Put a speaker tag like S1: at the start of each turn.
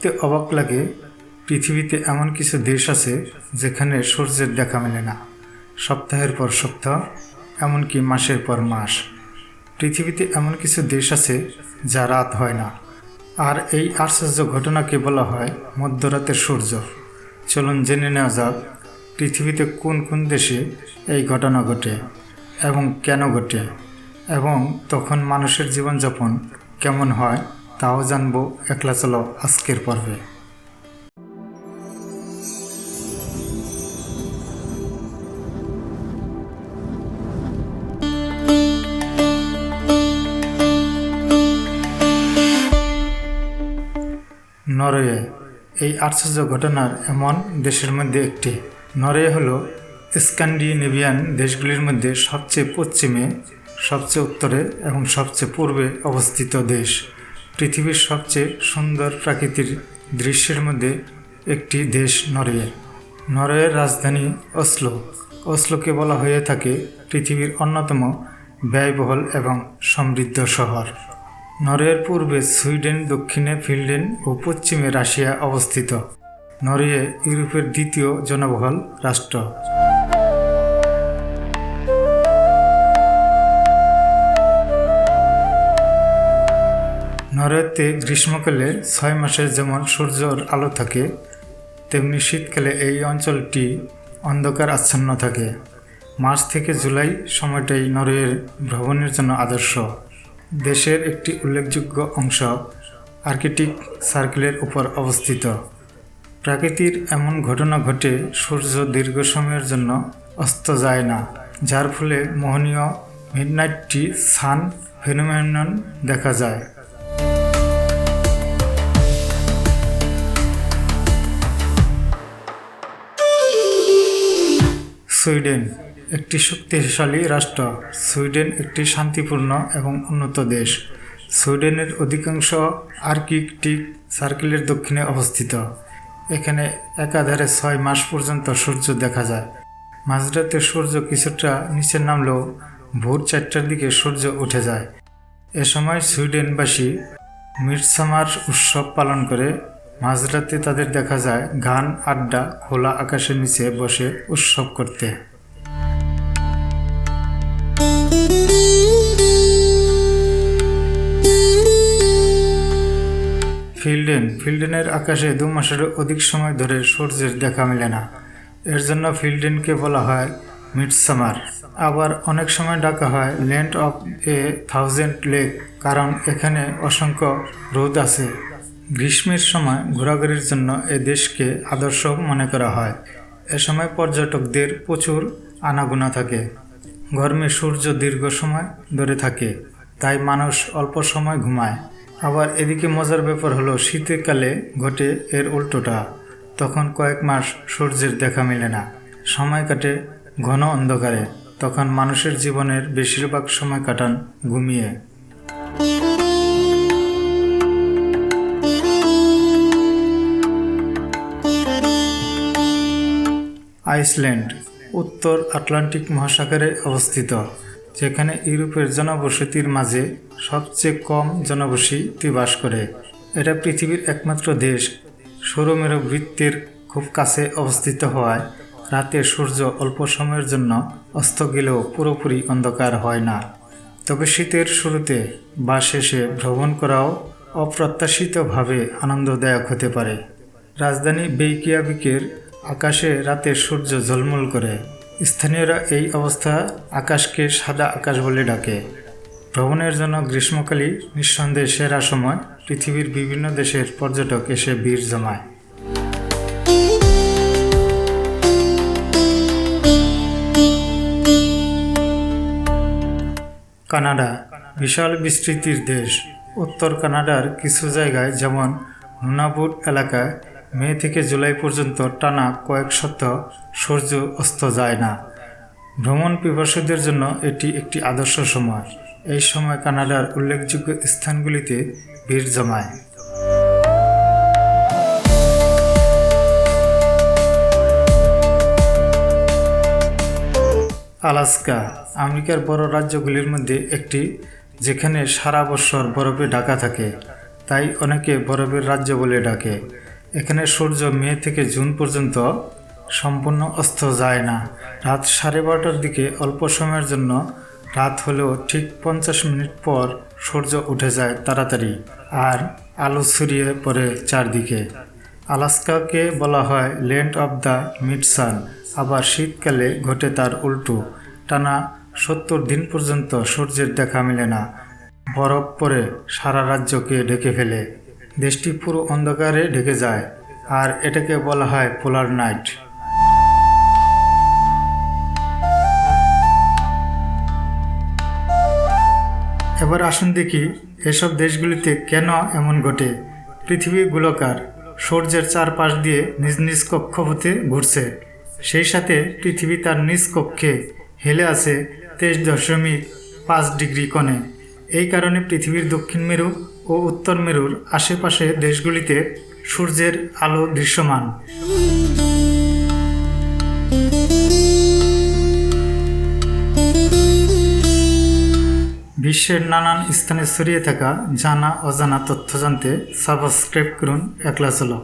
S1: ভাবতে অবাক লাগে, পৃথিবীতে এমন কিছু দেশ আছে যেখানে সূর্যের দেখা মেলে না। সপ্তাহের পর সপ্তাহ, এমনকি মাসের পর মাস। পৃথিবীতে এমন কিছু দেশ আছে যা রাত হয় না। আর এই আশ্চর্য ঘটনাকে বলা হয় মধ্যরাতের সূর্য। চলুন জেনে নেওয়া যাক, পৃথিবীতে কোন কোন দেশে এই ঘটনা ঘটে এবং কেন ঘটে এবং তখন মানুষের জীবনযাপন কেমন হয়। তাও জানব, একলা চলো, আজকের পর্বে। নরওয়ে, এই আশ্চর্য ঘটনার এমন দেশের মধ্যে একটি। নরওয়ে হলো স্ক্যান্ডিনেভিয়ান দেশগুলির মধ্যে সবচেয়ে পশ্চিমে, সবচেয়ে উত্তরে এবং সবচেয়ে পূর্বে অবস্থিত দেশ। পৃথিবীর সবচেয়ে সুন্দর প্রাকৃতিক দৃশ্যের মধ্যে একটি দেশ নরওয়ে। নরওয়ের রাজধানী অসলো অসলোকে বলা হয়ে থাকে পৃথিবীর অন্যতম ব্যয়বহুল এবং সমৃদ্ধ শহর। নরওয়ের পূর্বে সুইডেন, দক্ষিণে ফিনল্যান্ড ও পশ্চিমে রাশিয়া অবস্থিত। নরওয়ে ইউরোপের দ্বিতীয় জনবহুল রাষ্ট্র। নরওয়েতে গ্রীষ্মকালে ছয় মাসে যেমন সূর্যর আলো থাকে, তেমনি শীতকালে এই অঞ্চলটি অন্ধকার আচ্ছন্ন থাকে। মার্চ থেকে জুলাই সময়টাই নরওয়ের ভ্রমণের জন্য আদর্শ। দেশের একটি উল্লেখযোগ্য অংশ আর্কিটিক সার্কেলের উপর অবস্থিত। প্রাকৃতির এমন ঘটনা ঘটে, সূর্য দীর্ঘ সময়ের জন্য অস্ত যায় না, যার ফলে মোহনীয় মিডনাইটটি সান ফেনোমেনন দেখা যায়। সুইডেন একটি শক্তিশালী রাষ্ট্র। সুইডেন একটি শান্তিপূর্ণ এবং উন্নত দেশ। সুইডেনের অধিকাংশ আর্কিটিক সার্কেলের দক্ষিণে অবস্থিত। এখানে একাধারে ছয় মাস পর্যন্ত সূর্য দেখা যায়। মাঝরাতে সূর্য কিছুটা নিচে নামলেও ভোর চারটার দিকে সূর্য উঠে যায়। এ সময় সুইডেনবাসী মিডসামার উৎসব পালন করে মাঝরাতে তাদের দেখা যায় গান, আড্ডা, খোলা আকাশের নিচে বসে উৎসব করতে। ফিল্ডেন, ফিল্ডেনের আকাশে দু মাসের অধিক সময় ধরে সূর্যের দেখা মেলে না। এর জন্য ফিল্ডেনকে বলা হয় মিডসামার। আবার অনেক সময় ডাকা হয় land of a thousand lake, কারণ এখানে অসংখ্য রোদ আছে। গ্রীষ্মের সময় ঘোরাঘুরির জন্য এ দেশকে আদর্শ মনে করা হয়। এ সময় পর্যটকদের প্রচুর আনাগোনা থাকে। গরমে সূর্য দীর্ঘ সময় ধরে থাকে, তাই মানুষ অল্প সময় ঘুমায়। আবার এদিকে মজার ব্যাপার হলো, শীতকালে ঘটে এর উল্টোটা। তখন কয়েক মাস সূর্যের দেখা মেলে না। সময় কাটে ঘন অন্ধকারে। তখন মানুষের জীবনের বেশিরভাগ সময় কাটান ঘুমিয়ে। আইসল্যান্ড, উত্তর আটলান্টিক মহাসাগরে অবস্থিত, যেখানে ইউরোপের জনবসতির মাঝে সবচেয়ে কম জনবসতি বাস করে। এটা পৃথিবীর একমাত্র দেশ। সৌরমেরু বৃত্তের খুব কাছে অবস্থিত হওয়ায় রাতে সূর্য অল্প সময়ের জন্য অস্ত গেলেও পুরোপুরি অন্ধকার হয় না। তবে শীতের শুরুতে বা শেষে ভ্রমণ করাও অপ্রত্যাশিতভাবে আনন্দদায়ক হতে পারে। রাজধানী বেইকিয়াবিকের আকাশে রাতে সূর্য ঝলমল করে। স্থানীয়রা এই অবস্থা আকাশকে সাদা আকাশ বলে ডাকে। ভ্রমণের জন্য গ্রীষ্মকালে নিঃসন্দেহে সেরা সময়। পৃথিবীর বিভিন্ন দেশের পর্যটক এসে ভিড় জমায়। কানাডা, বিশাল বিস্তৃতির দেশ। উত্তর কানাডার কিছু জায়গায় যেমন নুনাপুট এলাকায় মে থেকে জুলাই পর্যন্ত টানা কয়েক সপ্তাহ সূর্য অস্ত যায় না। ভ্রমণ পিপাসুদের জন্য এটি একটি আদর্শ সময়। এই সময় কানাডার উল্লেখযোগ্য স্থানগুলিতে ভিড় জমায়। আলাস্কা, আমেরিকার বড় রাজ্যগুলির মধ্যে একটি, যেখানে সারা বছর বরফে ঢাকা থাকে। তাই অনেকে বরফের রাজ্য বলে ডাকে। এখানে সূর্য মে থেকে জুন পর্যন্ত সম্পূর্ণ অস্ত যায় না। রাত সাড়ে বারোটার দিকে অল্প সময়ের জন্য রাত হলেও ঠিক পঞ্চাশ মিনিট পর সূর্য উঠে যায় তাড়াতাড়ি আর আলো ছড়িয়ে পড়ে চারদিকে। আলাস্কাকে বলা হয় land of the mid sun. আবার শীতকালে ঘটে তার উল্টো। টানা সত্তর দিন পর্যন্ত সূর্যের দেখা মেলে না। বরফ পরে সারা রাজ্যকে ঢেকে ফেলে। দেশটি পুরো অন্ধকারে ঢেকে যায়, আর এটাকে বলা হয় পোলার নাইট। এবার আসুন দেখি, এসব দেশগুলিতে কেন এমন ঘটে? পৃথিবী গোলকার সূর্যের চারপাশ দিয়ে নিজ নিজ কক্ষপথে ঘুরছে। সেই সাথে পৃথিবী তার নিজ কক্ষে হেলে আছে তেইশ দশমিক পাঁচ ডিগ্রি কোণে। এই কারণে পৃথিবীর দক্ষিণ মেরু ও উত্তর মেরুর আশেপাশে দেশগুলিতে সূর্যের আলো দৃশ্যমান। বিশ্বের নানান স্থানে ছড়িয়ে থাকা জানা অজানা তথ্য জানতে সাবস্ক্রাইব করুন একলা চলো